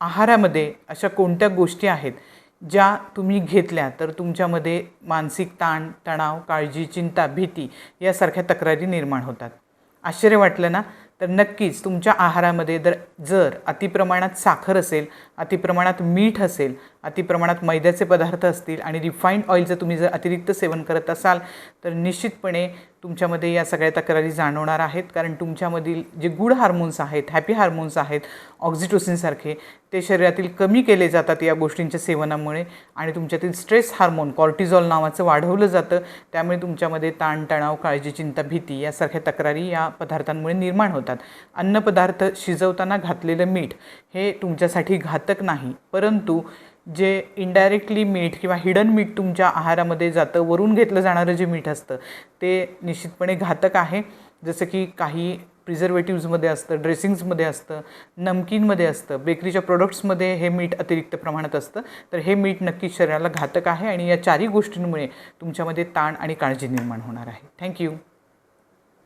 आहारामध्ये अशा कोणत्या गोष्टी आहेत ज्या तुम्ही घेतल्या तर तुमच्यामध्ये मानसिक ताण तणाव काळजी चिंता भीती यासारख्या तक्रारी निर्माण होतात. आश्चर्य वाटलं ना? तर नक्कीच तुमच्या आहारामध्ये जर जर अतिप्रमाणात साखर असेल अतिप्रमाणात मीठ असेल अतिप्रमाणात मैद्याचे पदार्थ असतील आणि रिफाईंड ऑइलचं तुम्ही जर अतिरिक्त सेवन करत असाल तर निश्चितपणे तुमच्यामध्ये या सगळ्या तक्रारी जाणवणार आहेत. कारण तुमच्यामधील जे गुड हार्मोन्स आहेत हॅपी हार्मोन्स आहेत ऑक्झिटोसिनसारखे ते शरीरातील कमी केले जातात या गोष्टींच्या सेवनामुळे आणि तुमच्यातील स्ट्रेस हार्मोन कॉर्टिझॉल नावाचं वाढवलं जातं. त्यामुळे तुमच्यामध्ये ताणतणाव काळजी चिंता भीती यासारख्या तक्रारी या पदार्थांमुळे निर्माण होतात. अन्नपदार्थ शिजवताना घातलेलं मीठ हे तुमच्यासाठी घातक नाही. परंतु जे इनडायरेक्टली मीठ किंवा हिडन मीठ तुमच्या आहारामध्ये जातं वरून घेतलं जाणारं जे मीठ असतं ते निश्चितपणे घातक आहे. जसं की काही प्रिझर्वेटिव्जमध्ये असतं ड्रेसिंग्समध्ये असतं नमकीनमध्ये असतं बेकरीच्या प्रोडक्ट्समध्ये हे मीठ अतिरिक्त प्रमाणात असतं. तर हे मीठ नक्कीच शरीराला घातक आहे आणि या चारही गोष्टींमुळे तुमच्यामध्ये ताण आणि काळजी निर्माण होणार आहे. थँक्यू